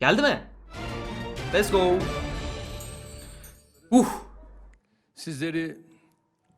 Geldi mi? Let's go. Uh. Sizleri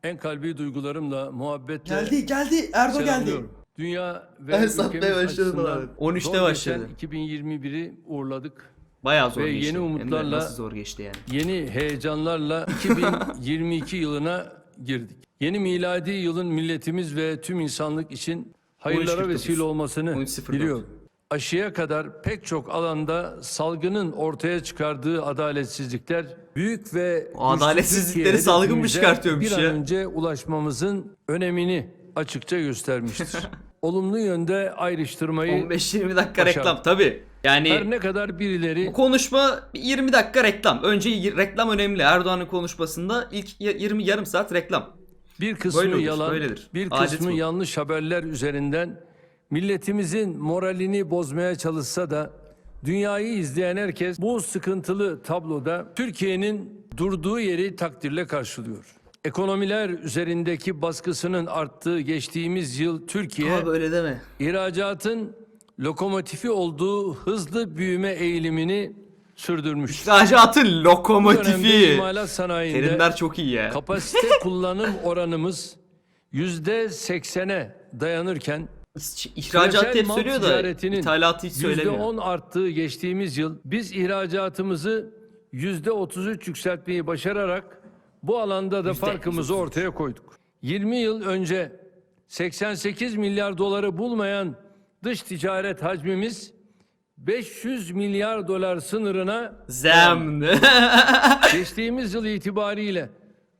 en kalbi duygularımla, muhabbetle Geldi geldi Erdo geldi. selamlıyorum. Dünya ve Ben satmaya ülkemiz başladım açısından abi. 13'te zor başladı. geçen 2021'i uğurladık. Bayağı zor Ve geçti. yeni umutlarla- Nasıl zor geçti yani. Yeni heyecanlarla 2022 yılına girdik. Yeni miladi yılın milletimiz ve tüm insanlık için hayırlara 13.49. vesile olmasını 13.04. diliyorum. Aşıya kadar pek çok alanda salgının ortaya çıkardığı adaletsizlikler büyük ve adaletsizlikleri salgın mı çıkartıyormuş bir an ya? önce ulaşmamızın önemini açıkça göstermiştir. Olumlu yönde ayrıştırmayı 15-20 dakika Başardık. reklam tabi. Yani her ne kadar birileri bu konuşma bir 20 dakika reklam. Önce reklam önemli. Erdoğan'ın konuşmasında ilk y- 20 yarım saat reklam. Bir kısmı Böyle olur, yalan, böyledir. bir Adet kısmı bu. yanlış haberler üzerinden milletimizin moralini bozmaya çalışsa da dünyayı izleyen herkes bu sıkıntılı tabloda Türkiye'nin durduğu yeri takdirle karşılıyor. Ekonomiler üzerindeki baskısının arttığı geçtiğimiz yıl Türkiye Abi öyle deme. ihracatın lokomotifi olduğu hızlı büyüme eğilimini sürdürmüştür. İhracatın lokomotifi. imalat sanayinde Terimler çok iyi ya. Kapasite kullanım oranımız yüzde seksene dayanırken İhracat hep mal söylüyor da ticaretinin ithalatı hiç söylemiyor. on arttığı geçtiğimiz yıl biz ihracatımızı yüzde otuz üç yükseltmeyi başararak bu alanda da farkımızı ortaya koyduk. 20 yıl önce 88 milyar doları bulmayan dış ticaret hacmimiz 500 milyar dolar sınırına Zem. Geçtiğimiz yıl itibariyle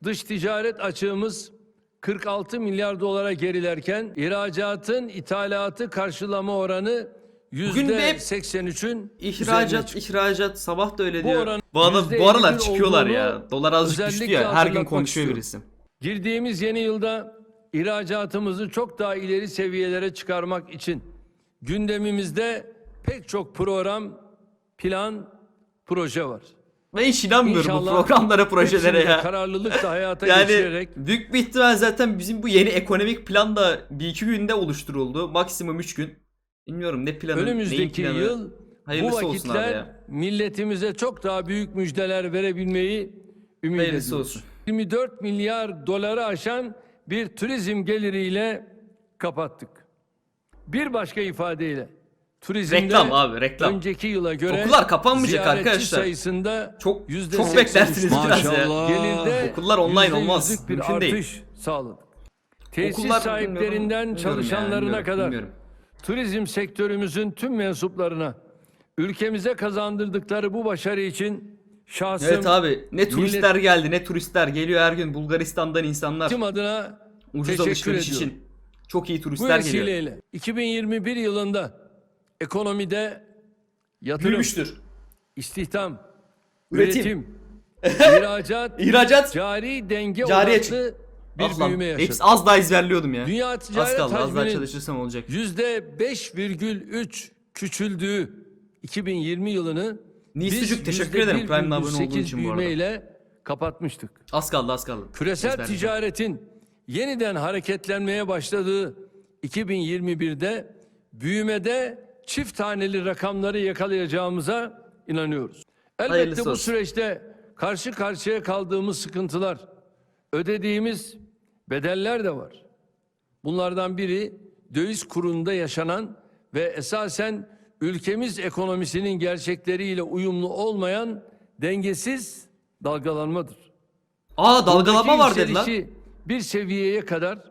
dış ticaret açığımız 46 milyar dolara gerilerken ihracatın ithalatı karşılama oranı Bugün de hep yüzde 83'ün İhracat, ihracat sabah da öyle Bu diyor. bu, arada, bu aralar 51 çıkıyorlar ya. Dolar azıcık düştü ya. Her gün konuşuyor istiyorum. birisi. Girdiğimiz yeni yılda ihracatımızı çok daha ileri seviyelere çıkarmak için gündemimizde pek çok program, plan, proje var. Ben hiç inanmıyorum bu İnşallah programlara, projelere ya. Kararlılıkla hayata Yani geçirerek büyük bir ihtimal zaten bizim bu yeni ekonomik plan da bir iki günde oluşturuldu. Maksimum 3 gün. Bilmiyorum ne planı, Önümüzdeki planı. yıl Hayırlısı bu vakitler milletimize çok daha büyük müjdeler verebilmeyi ümit Hayırlısı ediyoruz. olsun. 24 milyar doları aşan bir turizm geliriyle kapattık. Bir başka ifadeyle turizmde Reklam abi reklam. önceki yıla göre Okullar kapanmayacak arkadaşlar. sayısında Çok çok 83 beklersiniz biraz ya. Gelirde Okullar online olmaz. bir Mümkün değil. artış sağladık. Tesis Okullar sahiplerinden bilmiyorum, çalışanlarına bilmiyorum, kadar bilmiyorum. turizm sektörümüzün tüm mensuplarına ülkemize kazandırdıkları bu başarı için şahsım Evet abi ne turistler geldi ne turistler geliyor her gün Bulgaristan'dan insanlar tüm adına ucuz teşekkür alışveriş ediyorum. için. Çok iyi Bu turistler geliyor. vesileyle 2021 yılında ekonomide yatırım, Büyümüştür. istihdam, Üretim. üretim, ihracat, İhracat cari denge Cari odaklı bir lan, büyüme yaşadık. Hepsi az daha ezberliyordum ya. Dünya az ticaret kaldı az daha çalışırsam olacak. yüzde 5,3 küçüldüğü 2020 yılını Nice biz Sucuk, teşekkür ederim Prime'le abone olduğun 1,8 için bu arada. kapatmıştık. Az kaldı az kaldı. Küresel ticaretin yeniden hareketlenmeye başladığı 2021'de büyümede çift taneli rakamları yakalayacağımıza inanıyoruz. Elbette Hayırlısı bu olsun. süreçte karşı karşıya kaldığımız sıkıntılar, ödediğimiz bedeller de var. Bunlardan biri döviz kurunda yaşanan ve esasen ülkemiz ekonomisinin gerçekleriyle uyumlu olmayan dengesiz dalgalanmadır. Aa Buradaki var dedi lan. yükselişi Bir seviyeye kadar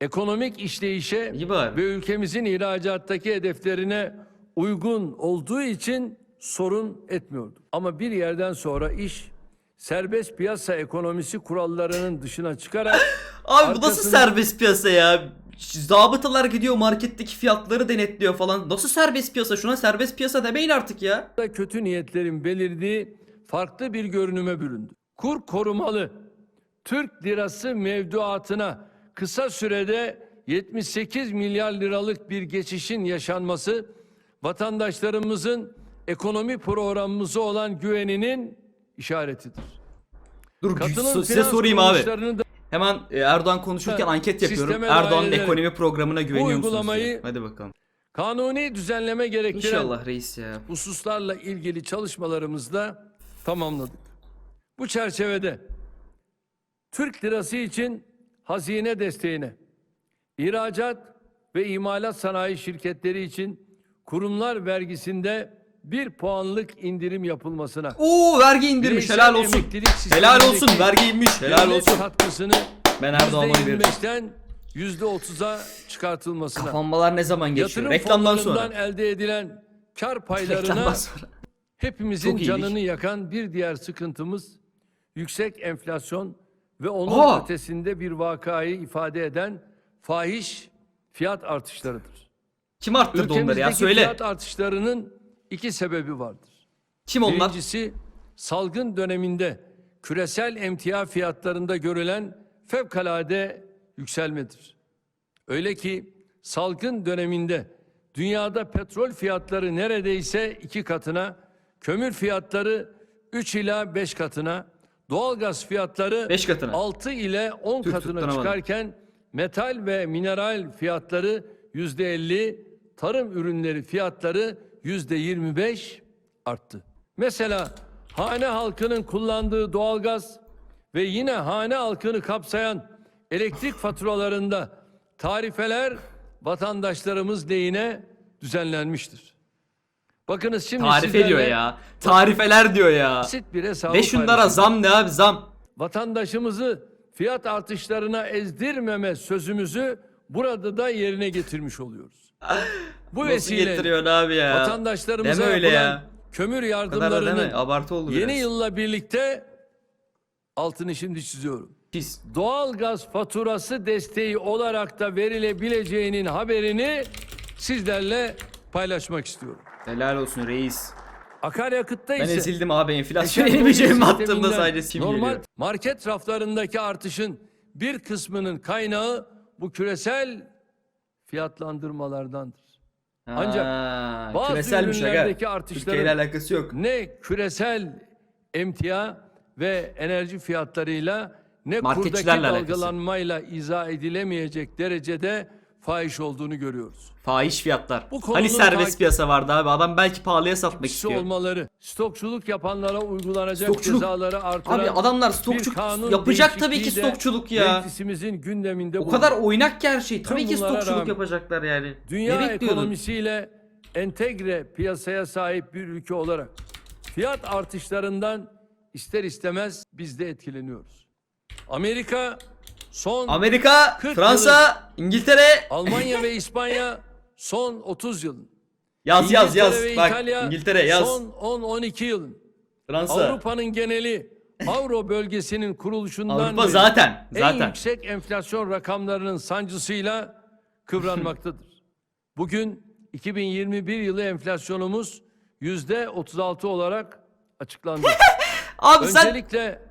ekonomik işleyişe İyi bari. ve ülkemizin ihracattaki hedeflerine uygun olduğu için sorun etmiyordu. Ama bir yerden sonra iş serbest piyasa ekonomisi kurallarının dışına çıkarak Abi bu nasıl arkasını- serbest piyasa ya? Zabıtalar gidiyor marketteki fiyatları denetliyor falan. Nasıl serbest piyasa? Şuna serbest piyasa demeyin artık ya. da kötü niyetlerin belirdiği farklı bir görünüme büründü. Kur korumalı Türk lirası mevduatına kısa sürede 78 milyar liralık bir geçişin yaşanması vatandaşlarımızın ekonomi programımıza olan güveninin işaretidir. Dur Katılım size sorayım abi. da Hemen e, Erdoğan konuşurken Ha, anket yapıyorum. Erdoğan'ın ekonomi programına güveniyor musunuz? diye. Hadi bakalım. Kanuni düzenleme gerektiren İnşallah reis ya. hususlarla ilgili çalışmalarımızı da tamamladık. Bu çerçevede Türk lirası için hazine desteğine, ihracat ve imalat sanayi şirketleri için kurumlar vergisinde bir puanlık indirim yapılmasına, Oo vergi indirmiş bireysel helal olsun. Helal olsun vergi inmiş helal olsun. katkısını Ben Erdoğan'a. %25'ten %30'a çıkartılmasına, Kapanmalar ne zaman geçiyor? yatırım Reklamdan sonra. elde edilen kar paylarına. Hepimizin canını yakan bir diğer sıkıntımız yüksek enflasyon ve onun Aa! ötesinde bir vakayı ifade eden fahiş fiyat artışlarıdır. Kim arttırdı onları ya söyle. fiyat artışlarının iki sebebi vardır. Kim onlar? Birincisi salgın döneminde küresel emtia fiyatlarında görülen fevkalade yükselmedir. Öyle ki salgın döneminde dünyada petrol fiyatları neredeyse iki katına, kömür fiyatları 3 ila 5 katına, doğalgaz fiyatları Beş katına. 6 ile 10 Türk katına çıkarken metal ve mineral fiyatları yüzde 50, tarım ürünleri fiyatları yüzde 25 arttı. Mesela hane halkının kullandığı doğalgaz ve yine hane halkını kapsayan elektrik faturalarında tarifeler vatandaşlarımız lehine düzenlenmiştir. Bakınız şimdi Tarif sizlerle ediyor ya. Tarifeler diyor ya. Basit bir hesabı Ve şunlara zam ne abi zam. vatandaşımızı fiyat artışlarına ezdirmeme sözümüzü burada da yerine getirmiş oluyoruz. Bu Nasıl vesileyle getiriyorsun abi ya? vatandaşlarımıza Deme öyle yapılan ya. kömür O kadar da deme. yardımlarının Abartı oldu yeni biraz. yılla birlikte altını şimdi çiziyorum. Pis. Doğalgaz faturası desteği olarak da verilebileceğinin haberini sizlerle paylaşmak istiyorum. Helal olsun reis. Akaryakıtta Ben ise ezildim abi enflasyon Eşya inmeyeceğimi konusu attığımda sadece sim Normal geliyor. market raflarındaki artışın bir kısmının kaynağı bu küresel fiyatlandırmalardandır. Ancak Ha, bazı küreselmiş aga. ürünlerdeki Türkiye ile artışların alakası yok. ne küresel emtia ve enerji fiyatlarıyla ne kurdaki Marketçilerle alakası. dalgalanmayla izah edilemeyecek derecede fahiş olduğunu görüyoruz. Fahiş fiyatlar. Bu hani serbest piyasa vardı abi. Adam belki pahalıya satmak istiyor. olmaları, stokçuluk yapanlara uygulanacak Stokçuluk. cezaları artıran Abi adamlar stokçuluk yapacak tabii ki stokçuluk ya. Meclisimizin gündeminde O bulundu. kadar oynak ki her şey. Tabii Tüm ki stokçuluk rağmen yapacaklar yani. Dünya ne bekliyordun? ekonomisiyle entegre piyasaya sahip bir ülke olarak fiyat artışlarından ister istemez biz de etkileniyoruz. Amerika son Amerika, 40 Fransa, İngiltere. Almanya ve İspanya son 30 yılın. Yaz yaz yaz. İngiltere ve Bak İtalya İngiltere yaz. Son 10-12 yılın. Fransa. Avrupa'nın geneli Avro bölgesinin kuruluşundan Avrupa beri zaten. en Zaten. yüksek enflasyon rakamlarının sancısıyla kıvranmaktadır. Bugün 2021 yılı enflasyonumuz yüzde 36 olarak açıklandı. Abi sen Öncelikle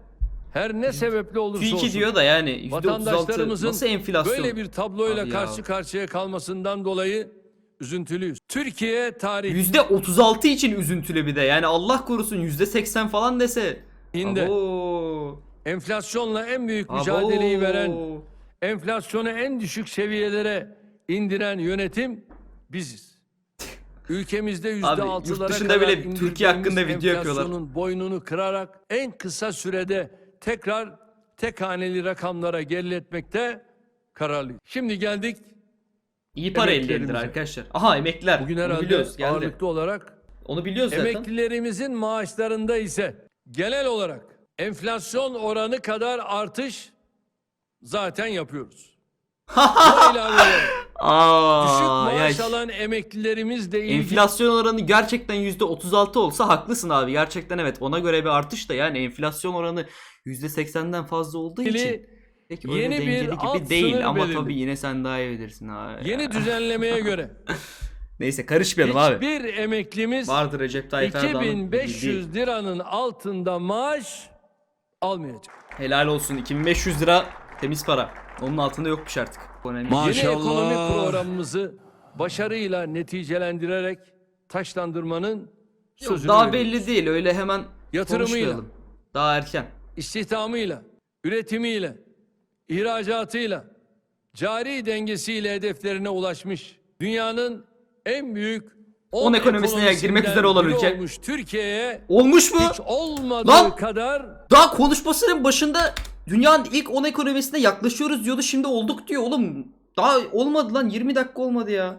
her ne sebeple olursa TÜİK olsun diyor da yani %36 vatandaşlarımızın nasıl enflasyon? böyle bir tabloyla Abi ya. karşı karşıya kalmasından dolayı üzüntülüyüz. Türkiye tarih %36 için üzüntülü bir de. Yani Allah korusun %80 falan dese. Hinde. Abo. enflasyonla en büyük Abo. mücadeleyi veren enflasyonu en düşük seviyelere indiren yönetim biziz. Ülkemizde yüzde Abi, altılara yurt dışında kadar bile Türkiye indirdiğimiz hakkında video yapıyorlar. enflasyonun boynunu kırarak en kısa sürede tekrar tek haneli rakamlara geriletmekte kararlıyız. Şimdi geldik İyi para elde edilir arkadaşlar. Aha emekliler. bugün Onu herhalde biliyoruz geldi. ağırlıklı olarak Onu biliyoruz zaten. Emeklilerimizin maaşlarında ise genel olarak enflasyon oranı kadar artış zaten yapıyoruz. Bu ilave olarak Aa, düşük maaş alan emeklilerimizle ilgili Enflasyon oranı gerçekten %36 olsa haklısın abi. Gerçekten evet ona göre bir artış da yani enflasyon oranı %80'den fazla olduğu için pek öyle yeni bir dengeli alt gibi değil sınır ama belirli. tabii yine sen daha iyi bilirsin abi. yeni düzenlemeye göre Neyse karışmayalım abi. hiçbir emeklimiz Vardır Recep Tayyip Erdoğan'ın bildiği. 2500 liranın altında maaş almayacak. Helal olsun 2500 lira temiz para. Onun altında yokmuş artık. Önemli. Ma- Yeni ekonomi Maşallah. programımızı başarıyla neticelendirerek taşlandırmanın sözünü Daha veriyoruz. belli değil öyle hemen Yatırımıyla. konuşmayalım. Daha erken. istihdamıyla, üretimiyle, ihracatıyla, cari dengesiyle hedeflerine ulaşmış, dünyanın en büyük 10 ekonomisine girmek üzere olan biri ülke. olmuş Türkiye'ye Olmuş mu? hiç olmadığı Lan! kadar Daha konuşmasının başında dünyanın ilk 10 ekonomisine yaklaşıyoruz diyordu. Şimdi olduk diyor oğlum. Daha olmadı lan 20 dakika olmadı ya.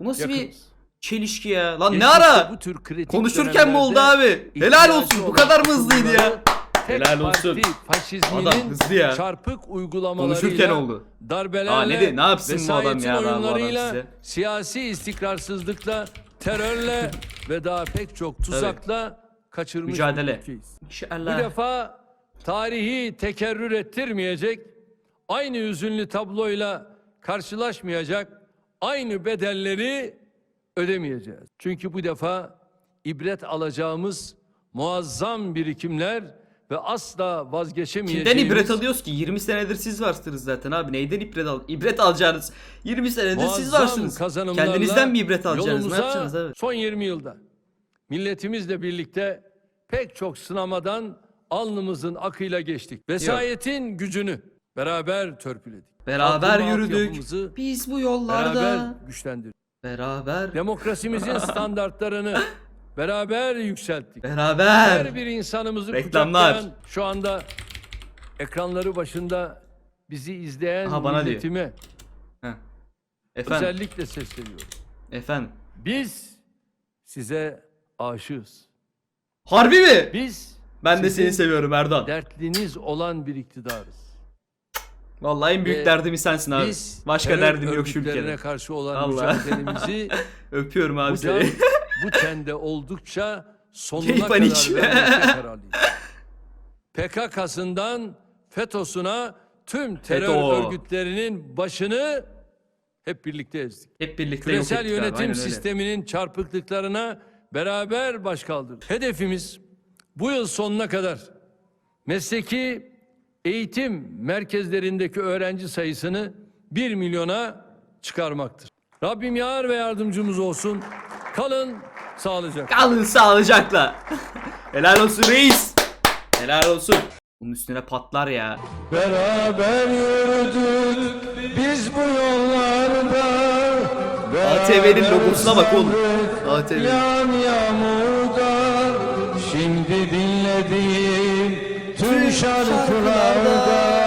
Bu nasıl bir yakınız. çelişki ya? Lan ne Geçmişte ara? bu tür kritik Konuşurken mi oldu dönemlerde abi? Helal ihtiyacı olsun. Bu olan kadar mı hızlıydı ya? Tek Helal olsun. parti faşizminin Adam hızlı ya. çarpık uygulamalarıyla Konuşurken oldu. darbelerle Aa, ne de- ne yapsın bu adam vesayetin ya, daha bu adam oyunlarıyla, size? siyasi istikrarsızlıkla, terörle ve daha pek çok tuzakla kaçırmış Mücadele. bir ülkeyiz. Bu İnşallah. defa tarihi tekerrür ettirmeyecek, aynı hüzünlü tabloyla karşılaşmayacak, aynı bedelleri ödemeyeceğiz. Çünkü bu defa ibret alacağımız muazzam birikimler ve asla vazgeçemeyeceğimiz Kimden ibret alıyoruz ki? 20 senedir siz varsınız zaten abi. Neyden ibret al? İbret alacağınız. 20 senedir siz varsınız. Kendinizden mi ibret alacaksınız? Ne yapacaksınız abi? Son 20 yılda milletimizle birlikte pek çok sınamadan alnımızın akıyla geçtik. Vesayetin gücünü beraber törpüledik. Beraber yürüdük. altyapımızı Biz bu yollarda. Beraber güçlendirdik. Beraber. Demokrasimizin standartlarını beraber yükselttik. Beraber. Her bir insanımızı Reklamlar. kucaklayan şu anda ekranları başında bizi izleyen Aha, bana diyor. milletime Heh. Efendim. özellikle sesleniyorum. Efendim. Biz size aşığız. Harbi mi? Biz Ben de sizin seni seviyorum Erdoğan. dertliniz olan bir iktidarız. Vallahi en büyük Ve derdimi sensin abi. Biz Başka terör derdim yok şu örgütlerine ülkede. karşı olan Allah. mücadelemizi Öpüyorum abi bu, can, seni. bu tende oldukça sonuna Keyif kadar panik. vermekte kararlıyız. PKK'sından FETÖ'süne tüm terör FETÖ. örgütlerinin başını hep birlikte ezdik. Hep birlikte yok Küresel ettik abi, yönetim aynen öyle. sisteminin çarpıklıklarına beraber baş kaldırdık. Hedefimiz bu yıl sonuna kadar mesleki eğitim merkezlerindeki öğrenci sayısını 1 milyona çıkarmaktır. Rabbim yar ve yardımcımız olsun. Kalın sağlıcakla. Kalın sağlıcakla. Helal olsun reis. Helal olsun. Bunun üstüne patlar ya. Beraber yürüdük biz bu yollarda ATV'nin logosuna bak oğlum. ATV. Yan shall fill our God.